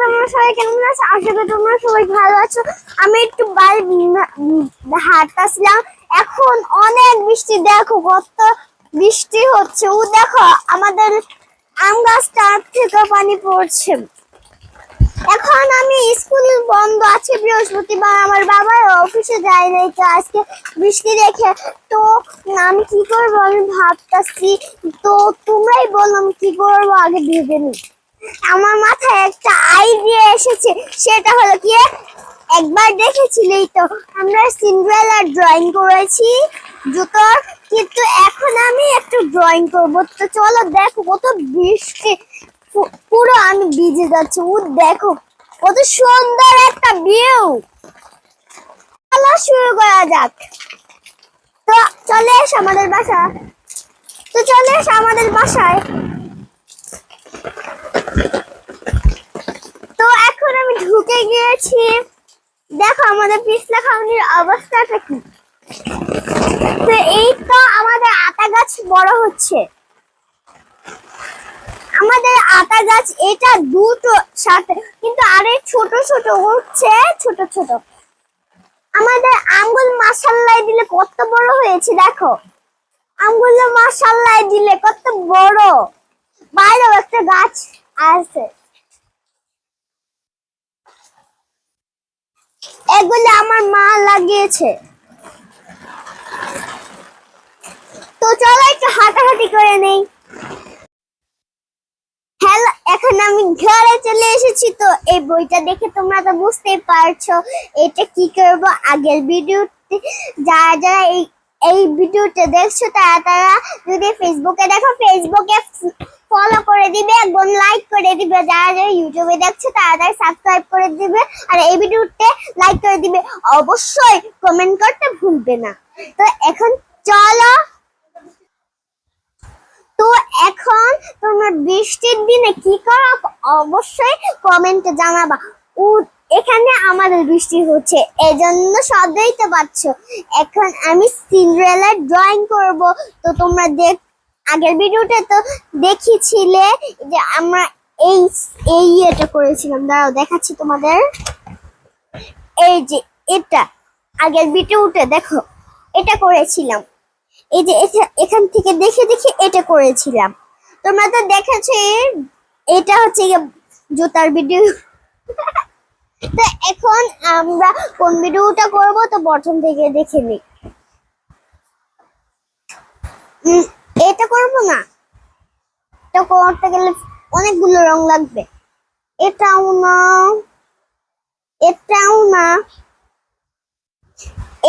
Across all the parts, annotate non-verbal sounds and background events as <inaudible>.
তোমরা সবাই কেমন আছো? আশা করি তোমরা সবাই ভালো আছো। আমি একটু বাইরে হাঁটতেছিলাম। এখন অনেক বৃষ্টি, দেখো কত বৃষ্টি হচ্ছে। ও দেখো, আমাদের আম গাছটার থেকে পানি পড়ছে। এখন আমি স্কুল বন্ধ আছে, বৃহস্পতিবার। আমার বাবা অফিসে যায় নাই, তো আজকে বৃষ্টি দেখে তো আমি কি করব? আমি ভাবতাছি, তো তোমরাই বলো আমি কি করব? আগে ভেবে নি আমার মাথায় একটা আইডিয়া এসেছে, সেটা হলো কি একবার দেখেছিলেই তো আমরা সিন্ড্রেলার ড্রয়িং করেছি জুতোর কিন্তু এখন আমি একটু ড্রয়িং করব। তো চলো দেখো, কত বৃষ্টি পুরো আমি ভিজে যাচ্ছি ও দেখো, কত সুন্দর একটা ভিউ চলো শুরু করা যাক। তো চলে এসো আমাদের বাসা। তো চলে এসো আমাদের বাসায়। এখন আমি ঢুকে গিয়েছি। দেখো, আমাদের পিছলা খাওয়ানির অবস্থাটা কি? এই তো আমাদের আতা গাছ বড় হচ্ছে। আমাদের আতা গাছ এটা দুটো সাথে, কিন্তু আরে ছোট ছোট হচ্ছে, ছোট ছোট। আমাদের আঙ্গুল মাসাল্লাই দিলে কত বড় হয়েছে, দেখো। আঙ্গুল মাসাল্লাই দিলে কত বড়। বাইরেও একটা গাছ আছে। এগুলো আমার মা লাগিয়েছে। তো চলো একটু হাঁটাহাঁটি করে নেই। হ্যালো, এখন আমি ঘরে চলে এসেছি, তো এই বইটা দেখে তোমরা তো বুঝতেই পারছ এটা কি করব। আগের ভিডিওতে যারা যারা এই এই ভিডিওটা দেখছ, তারা তারা যদি ফেসবুকে দেখো ফেসবুকে ফলো করে দিবে এবং লাইক করে দিবে। যারা যারা ইউটিউবে দেখছ, তারা তারা সাবস্ক্রাইব করে দিবে। আর এই ভিডিওতে লাইক করে দিবে। অবশ্যই কমেন্ট করতে ভুলবে না। তো এখন চলো। তো এখন তোমরা বৃষ্টির দিনে কি করো? অবশ্যই কমেন্টে জানাবা। ও এখানে আমাদের বৃষ্টি হচ্ছে। এজন্য সবই তো পাচ্ছ এখন আমি সিন্ড্রেলার ড্রয়িং করব। তো তোমরা দেখ আগের ভিডিওতে তো দেখিয়েছিলে যে আমরা এই এই এটা করেছিলাম। দাঁড়াও, দেখাচ্ছি তোমাদের। এই যে এটা, আগের ভিডিওতে দেখো, এটা করেছিলাম। এই যে এখান থেকে দেখে দেখে এটা করেছিলাম। তোমরা তো দেখেছ এটা হচ্ছে জুতার ভিডিও। তো এখন আমরা কোন ভিডিওটা করব? তো প্রথম থেকে দেখে নিই এটা করব না। এটা করতে গেলে অনেকগুলো রং লাগবে। এটাও না এটাও না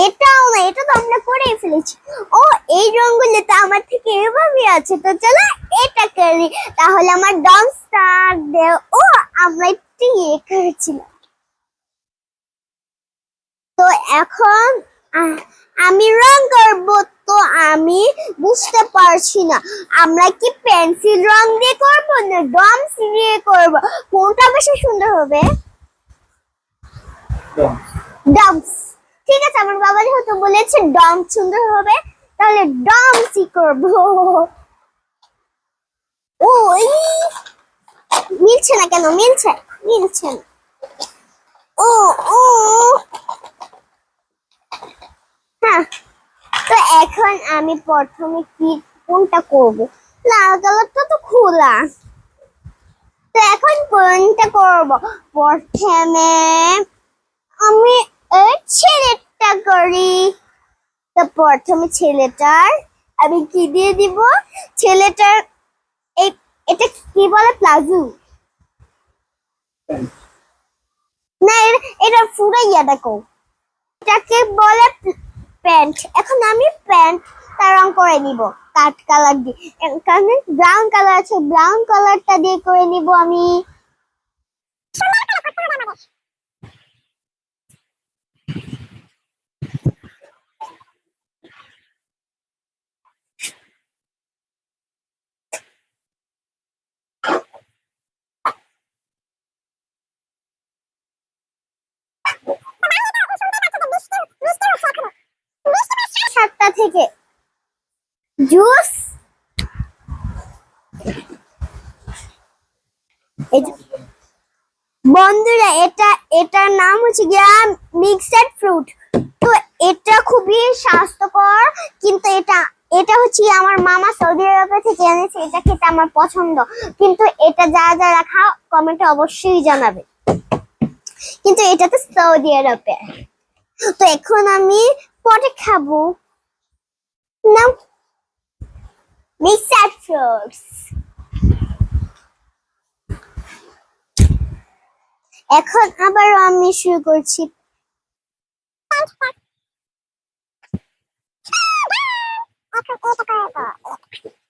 এটাও না, এটা তো আমরা করেই ফেলেছি। ও, এই রঙগুলো তো আমার থেকে এভাবে আছে, তো চলো এটা করি। তাহলে আমার ডান্স স্টার দে ও, আমরা একটু ইয়ে করেছিলাম। তো এখন আমি রং করব তো আমি বুঝতে পারছি না। আমরা কি পেন্সিল রং দিয়ে করব না ডমস দিয়ে করব? কোনটা বেশি সুন্দর হবে? ডমস ঠিক আছে আমার বাবা যেহেতু বলেছে ডমস সুন্দর হবে তাহলে ডমসই করব। ওই মিলছে না কেন? মিলছে মিলছে না। ও ও হ্যাঁ তো এখন আমি প্রথমে কি, কোনটা করব? লাল কালারটা তো খোলা। তো এখন কোনটা করব? প্রথমে আমি এই ছেলেটা করি। তো প্রথমে ছেলেটার আমি কি দিয়ে দিব? ছেলেটার এটা কি বলে? প্লাজো? না এটা পুরো ইয়া দেখো এটাকে বলে প্যান্ট। এখন আমি প্যান্ট তার রং করে নিব। কাঠ কালার দিয়ে এখানে ব্রাউন কালার আছে, ব্রাউন কালারটা দিয়ে করে নিব আমি। থেকে। জুস। বন্ধুরা, এটা, এটার নাম হচ্ছে গিয়া মিক্সড ফ্রুট তো এটা খুবই স্বাস্থ্যকর, কিন্তু এটা এটা হচ্ছে আমার মামা সৌদি আরবে থেকে এনেছে, এটা খেতে আমার পছন্দ। কিন্তু এটা যারা যারা খাও কমেন্টে অবশ্যই জানাবে। কিন্তু এটা তো সৌদি আরবে। তো এখন আমি পরে খাব। Não. Mixed fruits. এখন আবারও আমি শুরু করছি Okay, okay, okay, okay.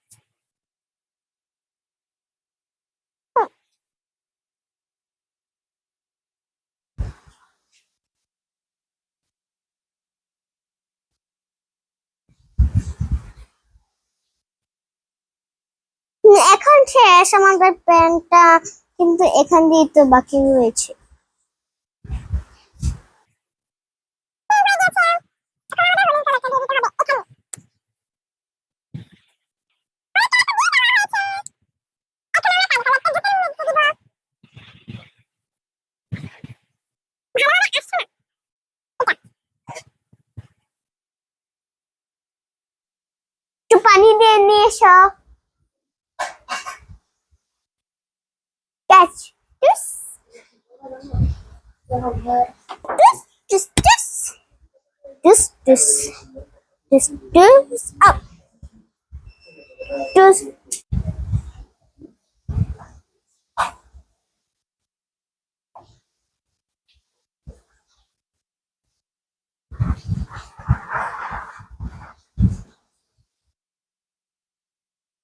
এখন শেষ আমাদের প্যান্টটা কিন্তু এখান দিয়ে তো বাকি রয়েছে। পানি দিয়ে নিয়ে এসো। This. This. This. This. This. This. This. Up. This.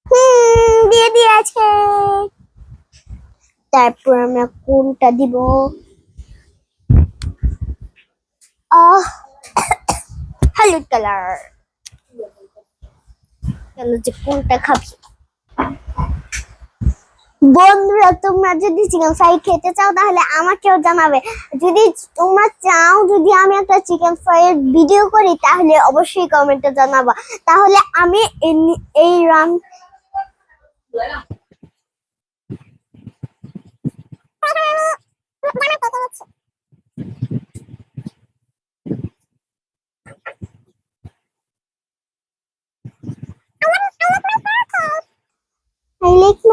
হুম দিয়ে দিয়েছে তারপর আমরা কোনটা দিব হলুদ কালার চলো যে কোনটা খাবি? বন্ধুরা, তোমরা যদি চিকেন ফ্রাই খেতে চাও, তাহলে আমাকেও জানাবে। যদি তোমরা চাও, যদি আমি একটা চিকেন ভিডিও করি, তাহলে অবশ্যই কমেন্টে জানাবা। তাহলে আমি এই run <laughs> I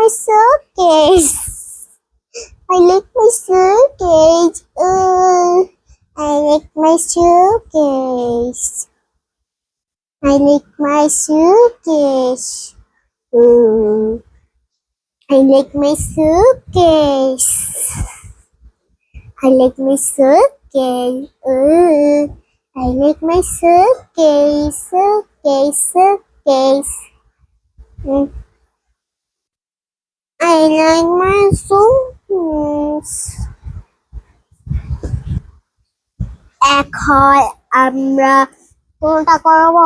my suitcase. I like my suitcase. Uh, I like my suitcase. I like my suitcase. Uh, I like my suitcase. I like my suitcase. Uh, I like my suitcase. Suitcase. Suitcase. Mm. I like my suitcase. এখন আমরা কোনটা করব?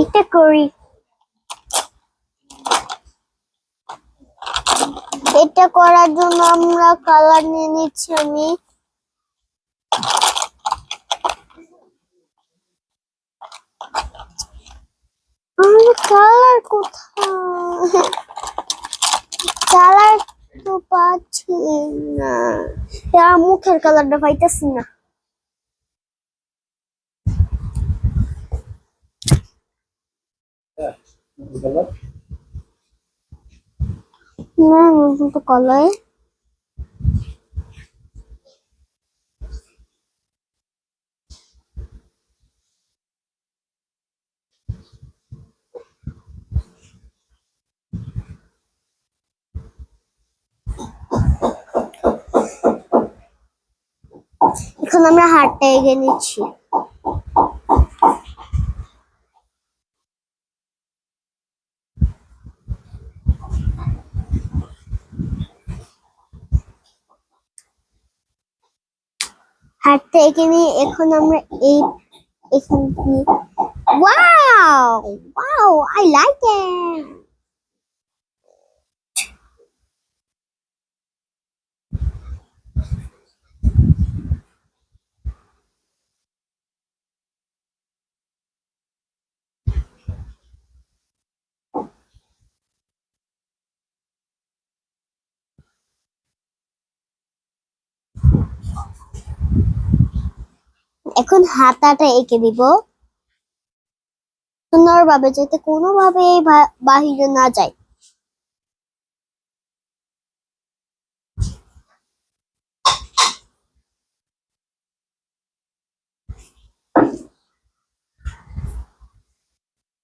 এটা করি। এটা করার জন্য আমরা কালার নিয়ে নিচ্ছি আমি। আমার কালার কোথায় কালার তো পাচ্ছি না। আর মুখের কালারটা পাইতেছি না। না তো কালার এখন আমরা হাতটা এগিয়ে নিচ্ছি। হাতটা এগিয়ে নিয়ে এখন আমরা এই এখান দিয়ে wow wow I like it এখন হাতাটা এঁকে দিব। সুন্দরভাবে যাতে কোনোভাবে বাহিরে না যায়।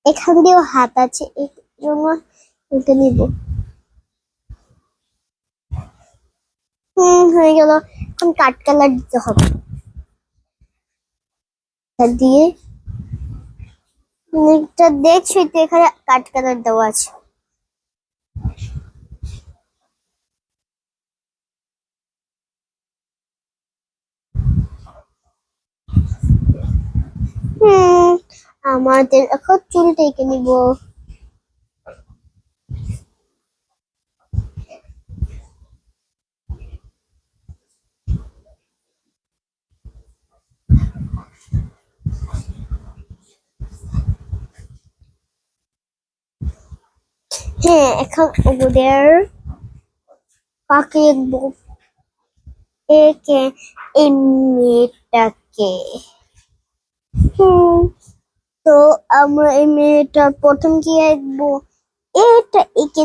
এখান দিয়েও হাত আছে এই নিব। হুম, হয়ে গেল। এখন কাট কালার দিতে হবে। দিয়ে। এটা দেখছি তো এখানে কাট কালার দেওয়া আছে। হুম, আমাদের এখন চুলটা এঁকে নিব। হ্যাঁ এখন ওদের কাকে আঁকবো একে এই মেয়েটাকে হুম, তো আমরা এই মেয়েটার প্রথম কি আঁকবো? এটা একে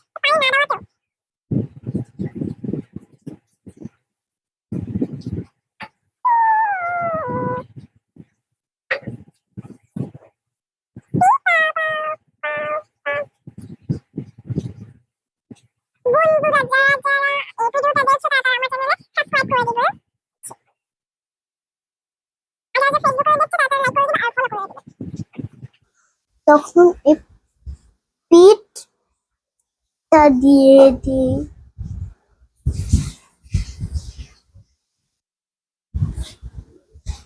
বন্ধুরা <laughs> যারা যারা এই ভিডিওটা দেখছ তারা আমার চ্যানেলে সাবস্ক্রাইব করে দিবে আর যারা ফেসবুকে দেখছ তারা লাইক করে দিবে আর ফলো করে দিবে তখন এই পিঠটা দিয়ে দিই।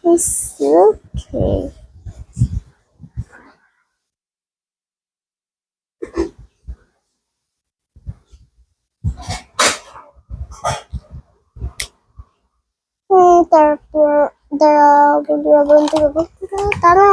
It's তারপর দাঁড়া বন্ধুরা বন্ধুরা বন্ধুরা তারা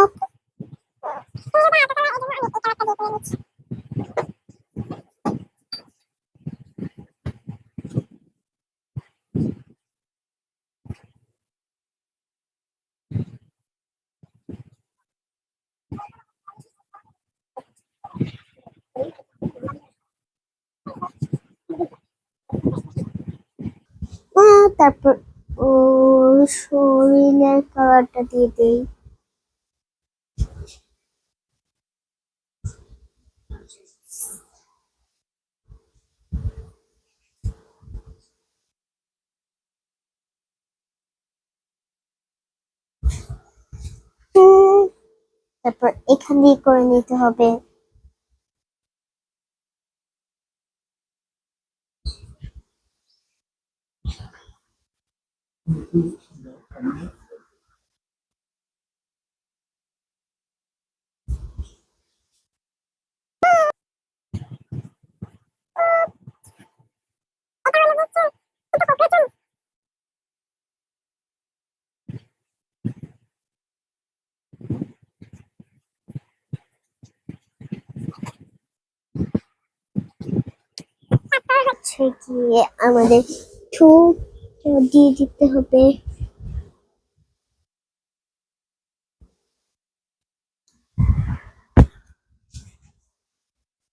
তারপর ও শরীরের কালারটা দিয়ে দেই হুম, তারপর এখান দিয়ে করে নিতে হবে। এটা হলো হচ্ছে গিয়ে আমাদের ঠোঁট দিয়ে দিতে হবে।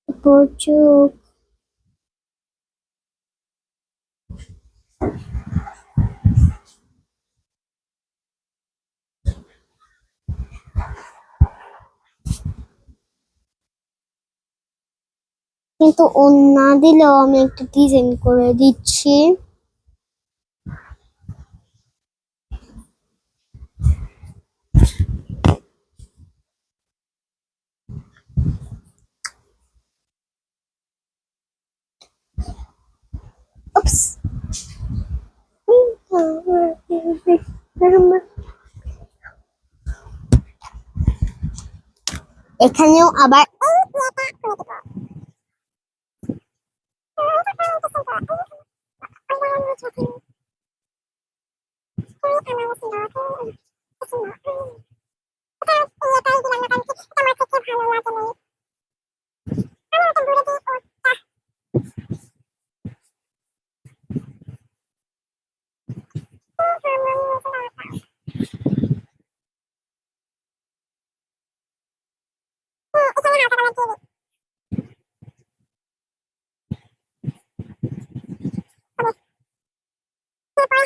তারপর কিন্তু ও না দিলেও আমি একটা ডিজাইন করে দিচ্ছি। এখানেও আবার দিয়ে দিচ্ছি যে এখানে হান্ড্রেড পার্সেন্ট চেঞ্জ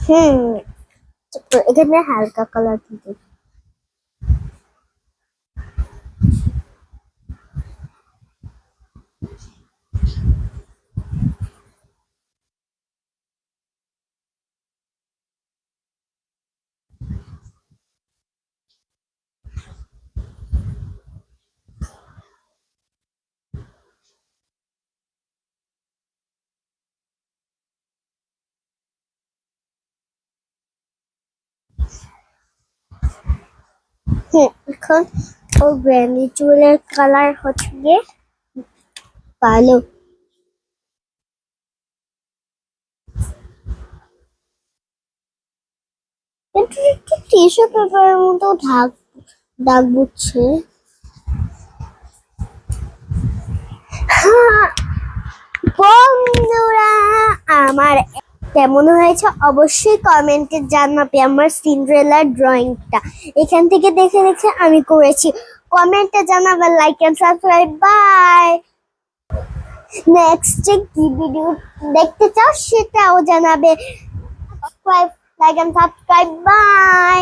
হুম এখানে হালকা কালার দিতে। হুম এখন ও ব্র্যান্ডি চুলের কালার হচ্ছে গিয়ে কালো মতো দাগ দাগ বুঝছে। হ্যাঁ, আমার কেমন হয়েছে অবশ্যই কমেন্টে জানাবে আমার সিন্ড্রেলার ড্রয়িংটা এখান থেকে দেখে দেখে আমি করেছি। কমেন্টে জানাবে like and subscribe bye next কি ভিডিও দেখতে চাও সেটাও জানাবে। Subscribe like and subscribe bye